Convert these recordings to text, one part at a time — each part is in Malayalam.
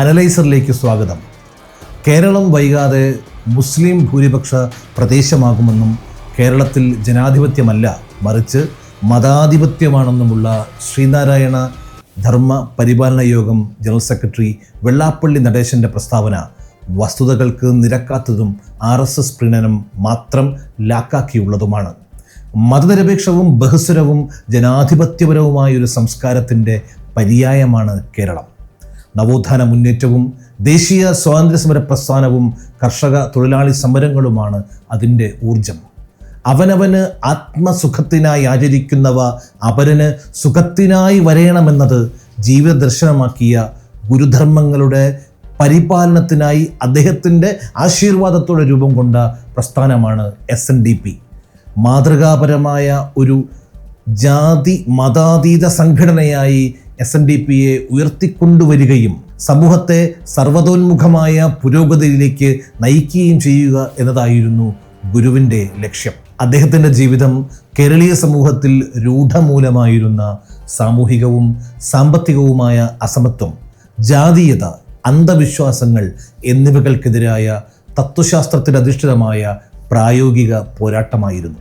അനലൈസറിലേക്ക് സ്വാഗതം. കേരളം വൈകാതെ മുസ്ലിം ഭൂരിപക്ഷ പ്രദേശമാകുമെന്നും കേരളത്തിൽ ജനാധിപത്യമല്ല മറിച്ച് മതാധിപത്യമാണെന്നുമുള്ള ശ്രീനാരായണ ധർമ്മ പരിപാലന യോഗം ജനറൽ സെക്രട്ടറി വെള്ളാപ്പള്ളി നടേശന്റെ പ്രസ്താവന വസ്തുതകൾക്ക് നിരക്കാത്തതും ആർ എസ് എസ് പ്രീണനം മാത്രം ലാക്കാക്കിയുള്ളതുമാണ്. മതനിരപേക്ഷവും ബഹുസ്വരവും ജനാധിപത്യപരവുമായ ഒരു സംസ്കാരത്തിന്റെ പര്യായമാണ് കേരളം. നവോത്ഥാന മുന്നേറ്റവും ദേശീയ സ്വാതന്ത്ര്യ സമര പ്രസ്ഥാനവും കർഷക തൊഴിലാളി സമരങ്ങളുമാണ് അതിന്റെ ഊർജം അവനവന് ആത്മസുഖത്തിനായി ആചരിക്കുന്നവ അപരന് സുഖത്തിനായി വരയണമെന്നത് ജീവിത ദർശനമാക്കിയ ഗുരുധർമ്മങ്ങളുടെ പരിപാലനത്തിനായി അദ്ദേഹത്തിന്റെ ആശീർവാദത്തോടെ രൂപം കൊണ്ട പ്രസ്ഥാനമാണ് എസ് എൻ ഡി പി മാതൃകാപരമായ ഒരു ജാതി മതാതീത സംഘടനയായി എസ് എൻ ഡി പിയെ ഉയർത്തിക്കൊണ്ടുവരികയും സമൂഹത്തെ സർവതോന്മുഖമായ പുരോഗതിയിലേക്ക് നയിക്കുകയും ചെയ്യുക എന്നതായിരുന്നു ഗുരുവിന്റെ ലക്ഷ്യം. അദ്ദേഹത്തിന്റെ ജീവിതം കേരളീയ സമൂഹത്തിൽ രൂഢമൂലമായിരുന്ന സാമൂഹികവും സാമ്പത്തികവുമായ അസമത്വം ജാതീയത അന്ധവിശ്വാസങ്ങൾ എന്നിവകൾക്കെതിരായ തത്വശാസ്ത്രത്തിനധിഷ്ഠിതമായ പ്രായോഗിക പോരാട്ടമായിരുന്നു.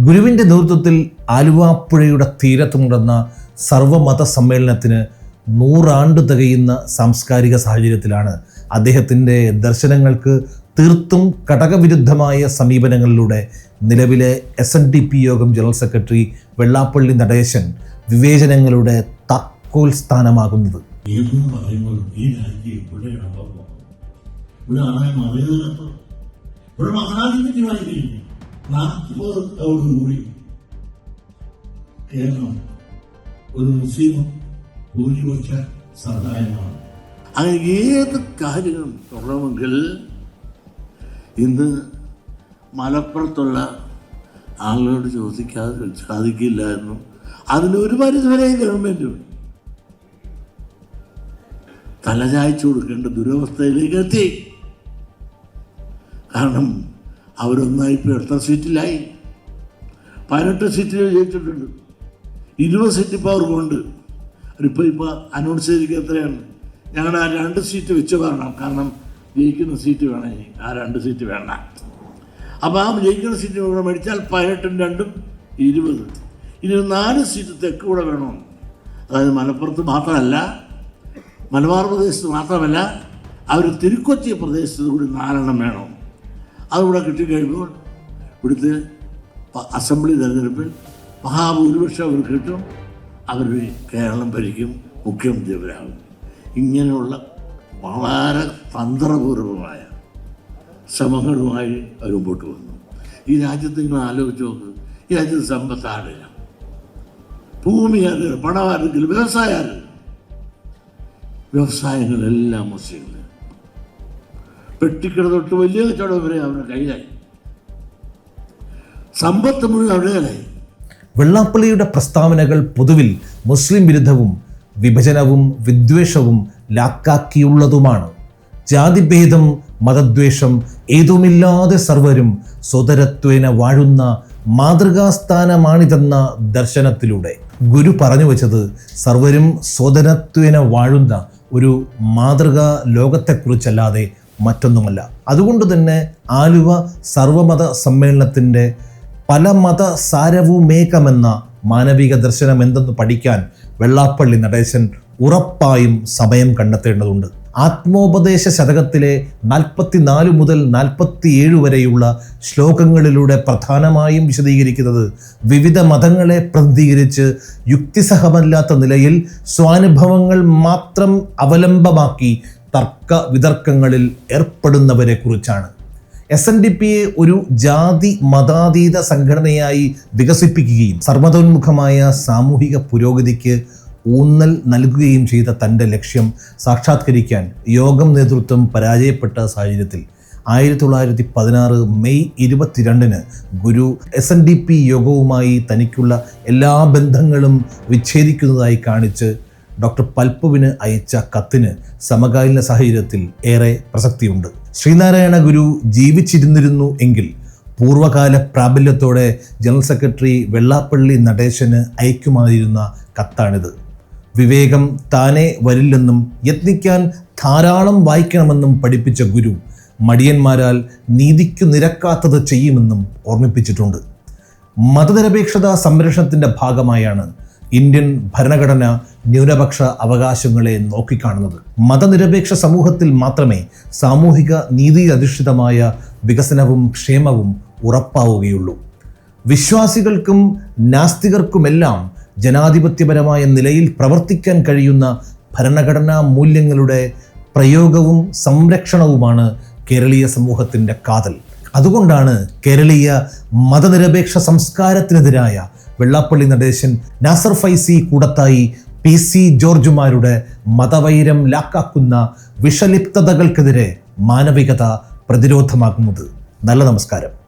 ഗുരുവിന്റെ നേതൃത്വത്തിൽ ആലുവാപ്പുഴയുടെ തീരത്ത് നടന്ന സർവമത സമ്മേളനത്തിന് നൂറാണ്ട് തികയുന്ന സാംസ്കാരിക സാഹചര്യത്തിലാണ് അദ്ദേഹത്തിന്റെ ദർശനങ്ങൾക്ക് തീർത്തും ഘടകവിരുദ്ധമായ സമീപനങ്ങളിലൂടെ നിലവിലെ എസ് എൻ ഡി പി യോഗം ജനറൽ സെക്രട്ടറി വെള്ളാപ്പള്ളി നടേശൻ വിവേചനങ്ങളുടെ താക്കോൽ സ്ഥാനമാകുന്നത്. കേരളം ഒരു മുസ്ലിമും ഭൂരിപക്ഷ സഹായമാണ് അങ്ങനെ ഏത് കാര്യങ്ങളും തുടരണമെങ്കിൽ ഇന്ന് മലപ്പുറത്തുള്ള ആളുകളോട് ചോദിക്കാതെ സാധിക്കില്ലായിരുന്നു അതിന് ഒരു പരിധിവരെ ഗവൺമെന്റ് തലചായ്ച്ചു കൊടുക്കേണ്ട ദുരവസ്ഥയിലേക്ക് എത്തി. കാരണം അവരൊന്നായി ഇപ്പോൾ എത്ര സീറ്റിലായി. പതിനെട്ട് സീറ്റിൽ ജയിച്ചിട്ടുണ്ട്. ഇരുപത് സീറ്റ് ഇപ്പോൾ അവർക്കുണ്ട് അവരിപ്പോൾ ഇപ്പോൾ അനൗൺസ് ചെയ്തിരിക്കുക എത്രയാണ്? ഞങ്ങൾ ആ രണ്ട് സീറ്റ് വെച്ച് പറയണം കാരണം ജയിക്കുന്ന സീറ്റ് വേണം ഇനി. ആ രണ്ട് സീറ്റ് വേണ്ട. അപ്പോൾ ആ ജയിക്കുന്ന സീറ്റ് കൂടെ മേടിച്ചാൽ പതിനെട്ടും രണ്ടും ഇരുപത്. ഇനി നാല് സീറ്റ് തെക്ക് കൂടെ വേണം. അതായത് മലപ്പുറത്ത് മാത്രമല്ല മലബാർ പ്രദേശത്ത് മാത്രമല്ല അവർ തിരുക്കൊച്ചി പ്രദേശത്ത് കൂടി നാലെണ്ണം വേണം. അതുകൂടെ കിട്ടിക്കഴിയുമ്പോൾ ഇവിടുത്തെ അസംബ്ലി തെരഞ്ഞെടുപ്പിൽ മഹാഭൂരിപക്ഷം അവർ കിട്ടും. അവർ കേരളം ഭരിക്കും മുഖ്യമന്ത്രി അവരാകും ഇങ്ങനെയുള്ള വളരെ തന്ത്രപൂർവമായ ശ്രമങ്ങളുമായി അവർ മുമ്പോട്ട് വന്നു. ഈ രാജ്യത്ത് നിങ്ങൾ ആലോചിച്ച് നോക്ക്. ഈ രാജ്യത്ത് സമ്പത്ത് ആടില്ല ഭൂമി ആരില്ല പണം ആരെങ്കിലും വ്യവസായം വ്യവസായങ്ങളെല്ലാം മുസ്ലിങ്ങൾ പെട്ടിക്കട തൊട്ട് വലിയ കച്ചവടം വരെ അവരുടെ കയ്യിലായി. സമ്പത്ത് മുഴുവൻ അവരുടെ വെള്ളാപ്പള്ളിയുടെ പ്രസ്താവനകൾ പൊതുവിൽ മുസ്ലിം വിരുദ്ധവും വിഭജനവും വിദ്വേഷവും ലാക്കാക്കിയുള്ളതുമാണ്. ജാതിഭേദം മതദ്വേഷം ഏതുമില്ലാതെ സർവരും സ്വതരത്വേന വാഴുന്ന മാതൃകാസ്ഥാനമാണിതെന്ന ദർശനത്തിലൂടെ. ഗുരു പറഞ്ഞു വച്ചത് സർവരും സ്വതരത്വേന വാഴുന്ന ഒരു മാതൃകാ ലോകത്തെക്കുറിച്ചല്ലാതെ മറ്റൊന്നുമല്ല. അതുകൊണ്ട് തന്നെ ആലുവ സർവമത സമ്മേളനത്തിന്റെ പല മത സാരവുമേകമെന്ന മാനവിക ദർശനം എന്തെന്ന് പഠിക്കാൻ വെള്ളാപ്പള്ളി നടേശൻ ഉറപ്പായും സമയം കണ്ടെത്തേണ്ടതുണ്ട്. ആത്മോപദേശ ശതകത്തിലെ നാൽപ്പത്തിനാല് മുതൽ നാൽപ്പത്തിയേഴ് വരെയുള്ള ശ്ലോകങ്ങളിലൂടെ പ്രധാനമായും വിശദീകരിക്കുന്നത് വിവിധ മതങ്ങളെ പ്രതിനിധീകരിച്ച് യുക്തിസഹമല്ലാത്ത നിലയിൽ സ്വാനുഭവങ്ങൾ മാത്രം അവലംബമാക്കി തർക്ക വിതർക്കങ്ങളിൽ ഏർപ്പെടുന്നവരെ കുറിച്ചാണ്. എസ് എൻ ഡി പിയെ ഒരു ജാതി മതാതീത സംഘടനയായി വികസിപ്പിക്കുകയും സർവതോന്മുഖമായ സാമൂഹിക പുരോഗതിക്ക് ഊന്നൽ നൽകുകയും ചെയ്ത തന്റെ ലക്ഷ്യം സാക്ഷാത്കരിക്കാൻ യോഗം നേതൃത്വം പരാജയപ്പെട്ട സാഹചര്യത്തിൽ ആയിരത്തി തൊള്ളായിരത്തി പതിനാറ് മെയ് ഇരുപത്തിരണ്ടിന് Guru S N D P യോഗവുമായി തനിക്കുള്ള എല്ലാ ബന്ധങ്ങളും വിച്ഛേദിക്കുന്നതായി കാണിച്ച് ഡോക്ടർ പൽപ്പുവിന് അയച്ച കത്തിന് സമകാലീന സാഹചര്യത്തിൽ ഏറെ പ്രസക്തിയുണ്ട്. ശ്രീനാരായണ ഗുരു ജീവിച്ചിരുന്നിരുന്നു എങ്കിൽ പൂർവകാല പ്രാബല്യത്തോടെ ജനറൽ സെക്രട്ടറി വെള്ളാപ്പള്ളി നടേശന് അയക്കുമായിരുന്ന കത്താണിത്. വിവേകം താനെ വരില്ലെന്നും യത്നിക്കാൻ ധാരാളം വായിക്കണമെന്നും പഠിപ്പിച്ച ഗുരു മടിയന്മാരാൽ നീതിക്കു നിരക്കാത്തത് ചെയ്യുമെന്നും ഓർമ്മിപ്പിച്ചിട്ടുണ്ട്. മതനിരപേക്ഷത സംരക്ഷണത്തിന്റെ ഭാഗമായാണ് ഇന്ത്യൻ ഭരണഘടന ന്യൂനപക്ഷ അവകാശങ്ങളെ നോക്കിക്കാണുന്നത്. മതനിരപേക്ഷ സമൂഹത്തിൽ മാത്രമേ സാമൂഹിക നീതി അധിഷ്ഠിതമായ വികസനവും ക്ഷേമവും ഉറപ്പാവുകയുള്ളൂ. വിശ്വാസികൾക്കും നാസ്തികർക്കുമെല്ലാം ജനാധിപത്യപരമായ നിലയിൽ പ്രവർത്തിക്കാൻ കഴിയുന്ന ഭരണഘടനാ മൂല്യങ്ങളുടെ പ്രയോഗവും സംരക്ഷണവുമാണ് കേരളീയ സമൂഹത്തിന്റെ കാതൽ. അതുകൊണ്ടാണ് കേരളീയ മതനിരപേക്ഷ സംസ്കാരത്തിനെതിരായ വെള്ളാപ്പള്ളി നടേശൻ നാസർ ഫൈസി കൂടത്തായി പി സി ജോർജുമാരുടെ മതവൈരം ലാക്കാക്കുന്ന വിഷലിപ്തതകൾക്കെതിരെ മാനവികത പ്രതിരോധമാകുന്നത്. നല്ല നമസ്കാരം.